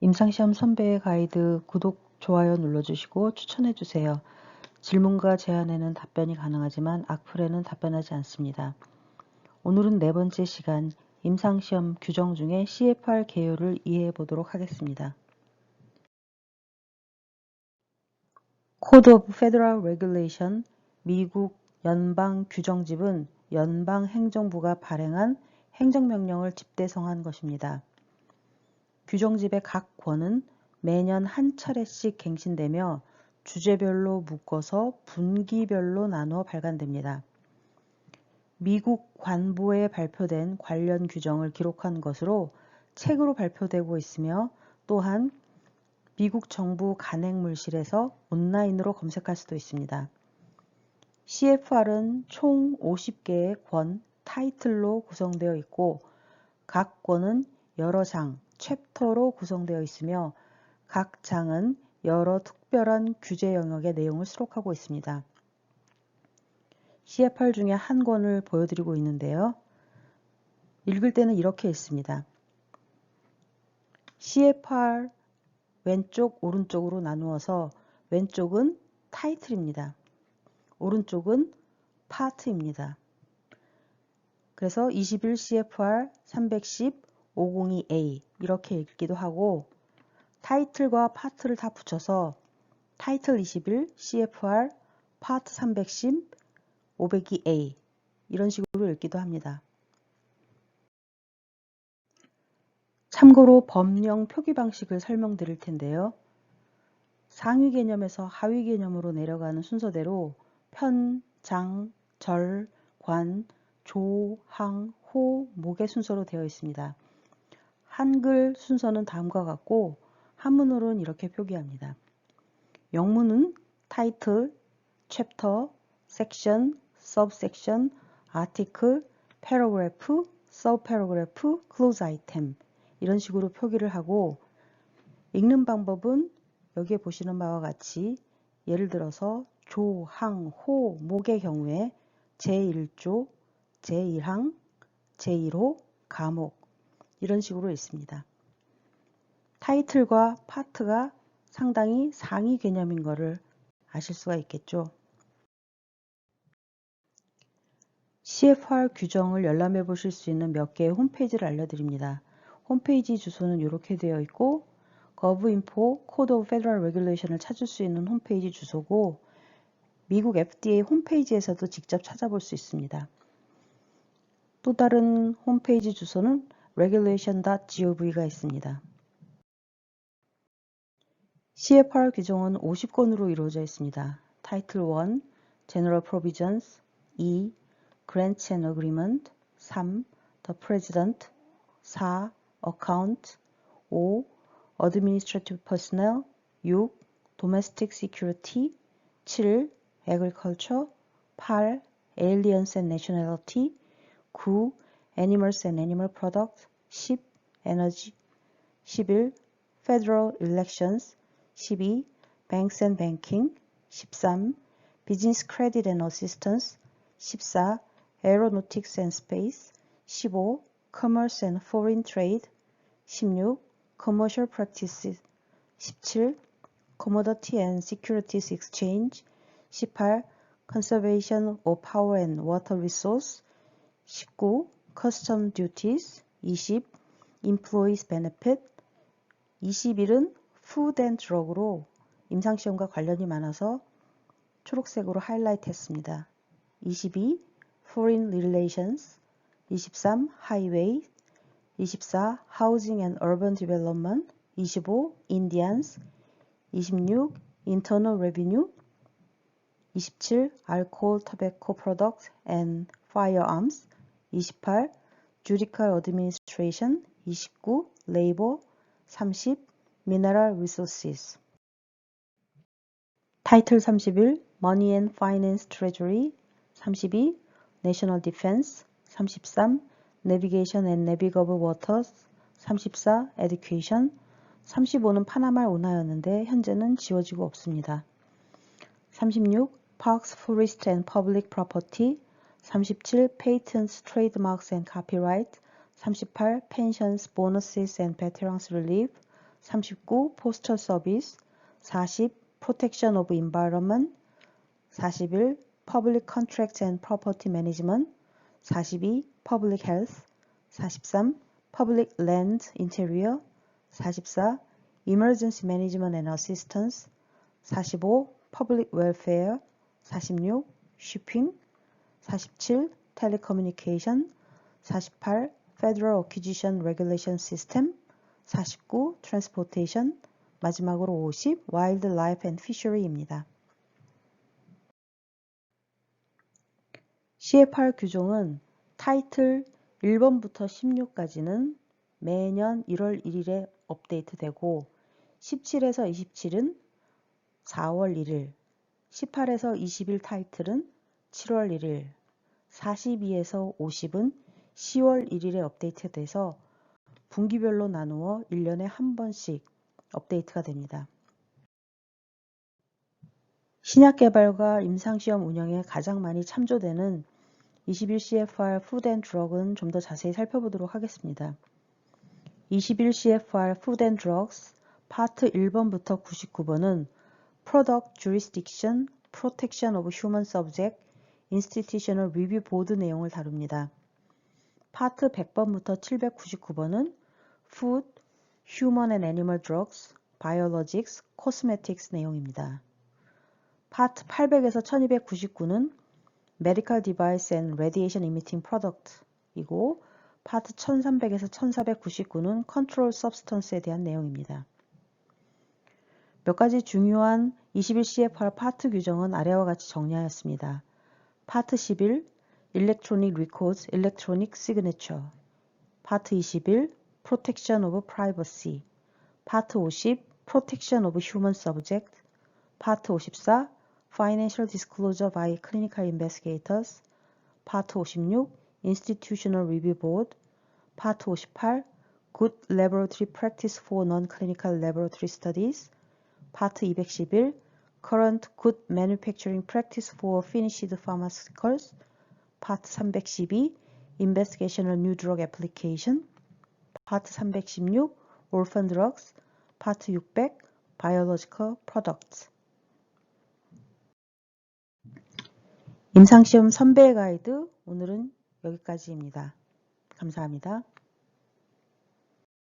임상시험 선배의 가이드 구독, 좋아요 눌러주시고 추천해주세요. 질문과 제안에는 답변이 가능하지만 악플에는 답변하지 않습니다. 오늘은 네 번째 시간 임상시험 규정 중에 CFR 개요를 이해해 보도록 하겠습니다. Code of Federal Regulation 미국 연방 규정집은 연방 행정부가 발행한 행정명령을 집대성한 것입니다. 규정집의 각 권은 매년 한 차례씩 갱신되며 주제별로 묶어서 분기별로 나누어 발간됩니다. 미국 관보에 발표된 관련 규정을 기록한 것으로 책으로 발표되고 있으며 또한 미국 정부 간행물실에서 온라인으로 검색할 수도 있습니다. CFR은 총 50개의 권, 타이틀로 구성되어 있고 각 권은 여러 장, 챕터로 구성되어 있으며 각 장은 여러 특별한 규제 영역의 내용을 수록하고 있습니다. CFR 중에 한 권을 보여드리고 있는데요. 읽을 때는 이렇게 읽습니다. CFR 왼쪽 오른쪽으로 나누어서 왼쪽은 타이틀입니다. 오른쪽은 파트입니다. 그래서 21 CFR 310 502A 이렇게 읽기도 하고 타이틀과 파트를 다 붙여서 타이틀 21 CFR 파트 310 502A 이런 식으로 읽기도 합니다. 참고로 법령 표기 방식을 설명드릴 텐데요. 상위 개념에서 하위 개념으로 내려가는 순서대로 편, 장, 절, 관, 조, 항, 호, 목의 순서로 되어 있습니다. 한글 순서는 다음과 같고 한문으로는 이렇게 표기합니다. 영문은 타이틀, 챕터, 섹션, subsection, article, paragraph, subparagraph, close item 이런 식으로 표기를 하고 읽는 방법은 여기에 보시는 바와 같이 예를 들어서 조, 항, 호, 목의 경우에 제1조, 제1항, 제1호, 가목 이런 식으로 있습니다. 타이틀과 파트가 상당히 상위 개념인 것을 아실 수가 있겠죠. CFR 규정을 열람해 보실 수 있는 몇 개의 홈페이지를 알려드립니다. 홈페이지 주소는 이렇게 되어 있고 GovInfo Code of Federal Regulation을 찾을 수 있는 홈페이지 주소고 미국 FDA 홈페이지에서도 직접 찾아볼 수 있습니다. 또 다른 홈페이지 주소는 regulation.gov가 있습니다. CFR 규정은 50권으로 이루어져 있습니다. 타이틀 1, General Provisions 2, Grants and Agreement 3, The President 4, Account 5, Administrative Personnel 6, Domestic Security 7, Agriculture 8, Aliens and Nationality 9, Animals and Animal Products 10. Energy 11. Federal Elections 12. Banks and Banking 13. Business Credit and Assistance 14. Aeronautics and Space 15. Commerce and Foreign Trade 16. Commercial Practices 17. Commodity and Securities Exchange 18. Conservation of Power and Water Resource 19. Custom Duties 20. Employees Benefit 21은 Food and Drug로 임상시험과 관련이 많아서 초록색으로 하이라이트 했습니다. 22. Foreign Relations 23. Highway 24. Housing and Urban Development 25. Indians 26. Internal Revenue 27. Alcohol, Tobacco Products and Firearms 28. Judicial Administration 29. Labor 30. Mineral Resources 타이틀 31. Money and Finance Treasury 32. National Defense 33. Navigation and Navigable Waters 34. Education 35는 파나마의 운하였는데 현재는 지워지고 없습니다. 36. Parks, Forest and Public Property 37. Patents, Trademarks and Copyright 38. Pensions, Bonuses and Veterans Relief 39. Postal Service 40. Protection of Environment 41. Public Contracts and Property Management 42. Public Health 43. Public Land Interior 44. Emergency Management and Assistance 45. Public Welfare 46. Shipping 47. Telecommunication 48. Federal Acquisition Regulation System 49. Transportation 마지막으로 50. Wildlife and Fishery입니다. CFR 규정은 타이틀 1번부터 16까지는 매년 1월 1일에 업데이트되고 17에서 27은 4월 1일, 18에서 20일 타이틀은 7월 1일, 42에서 50은 10월 1일에 업데이트돼서 분기별로 나누어 1년에 한 번씩 업데이트가 됩니다. 신약 개발과 임상시험 운영에 가장 많이 참조되는 21CFR Food and Drug은 좀 더 자세히 살펴보도록 하겠습니다. 21CFR Food and Drugs 파트 1번부터 99번은 Product Jurisdiction, Protection of Human Subject, Institutional Review Board 내용을 다룹니다. 파트 100번부터 799번은 Food, Human and Animal Drugs, Biologics, Cosmetics 내용입니다. 파트 800에서 1299는 Medical Device and Radiation Emitting Product 이고 파트 1300에서 1499는 Control Substance에 대한 내용입니다. 몇 가지 중요한 21CFR 파트 규정은 아래와 같이 정리하였습니다. 파트 11 Electronic Records, Electronic Signature 파트 21 Protection of Privacy 파트 50 Protection of Human Subject 파트 54 Financial Disclosure by Clinical Investigators 파트 56 Institutional Review Board 파트 58 Good Laboratory Practice for Non-Clinical Laboratory Studies 파트 211 Current Good Manufacturing Practice for Finished Pharmaceuticals 파트 312 Investigational New Drug Application 파트 316 Orphan Drugs 파트 600 Biological Products 임상시험 선배 가이드 오늘은 여기까지입니다. 감사합니다.